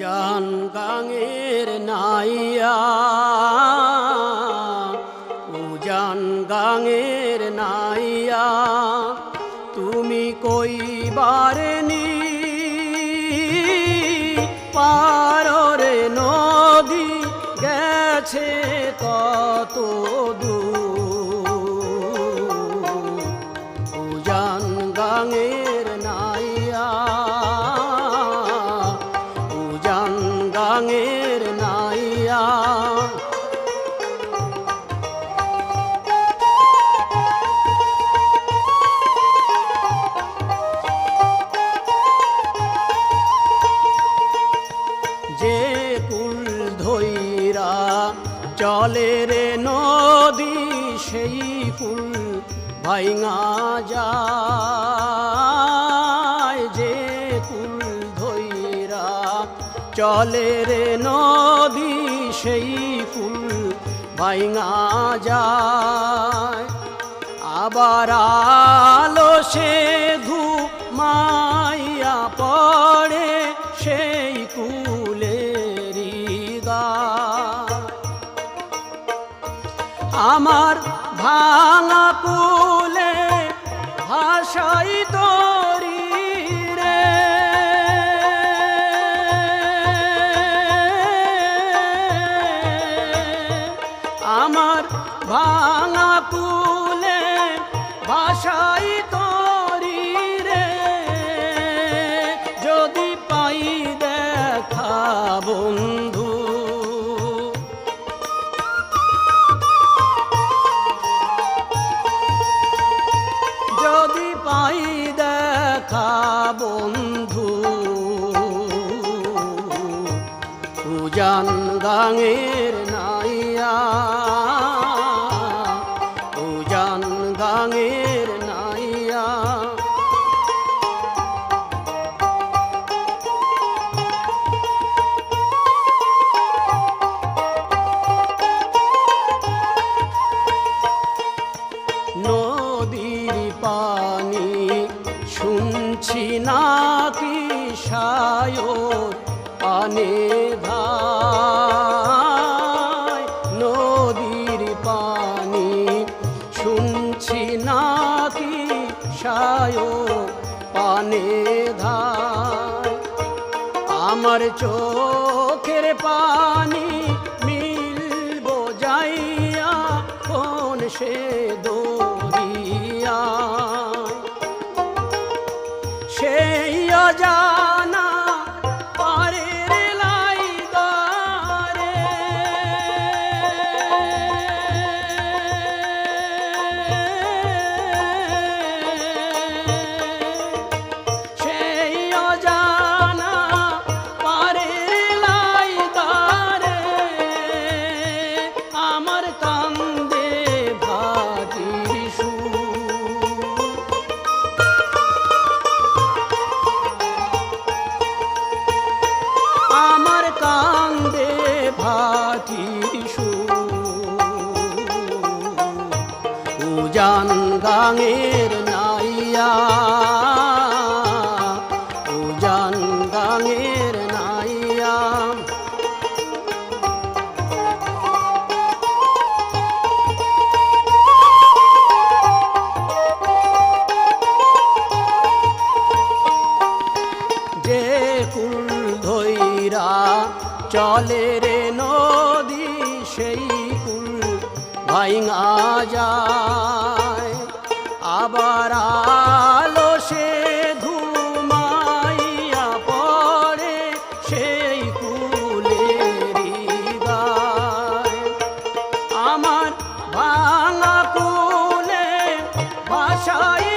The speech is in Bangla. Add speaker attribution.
Speaker 1: জান গাঙের নাইয়া। উজান গাঙের নাইয়া, তুমি কইবারে নি পাররে নদী গেছে কত দূর। উজান গাঙের চলে রে নদী সেই কুল ভাইঙা যায় যে কুল ধৈরা। চলে রে নদী সেই কুল ভাইঙা যায়। আবার আলো সে ঘুমাইয়া পড়ে আমার ভাঙা কুলে ভাষাই তরি রে। আমার ভাঙা কুলে ভাষাই তরি রে। যদি পাই দেখা উজান গাঙের নাইয়া। উজান গাঙের নাইয়া। নদীর পানি শুনছি নাকি সায়র পানে ধায় নদীর পানি শুনছি নাকি সায়র পানে ধায় আমার চোখের পানি মিলব যাইয়া কোন সে উজান গাঙের নাইয়া। উজান গাঙের নাইয়া। যে কুল ধৈরা চলে রে নদী, সেই কুল ভাইঙা যায়। আবার আলো সে ঘুমাইয়া পড়ে সেই কুলে গায় আমার ভাঙা কুলে ভাষাই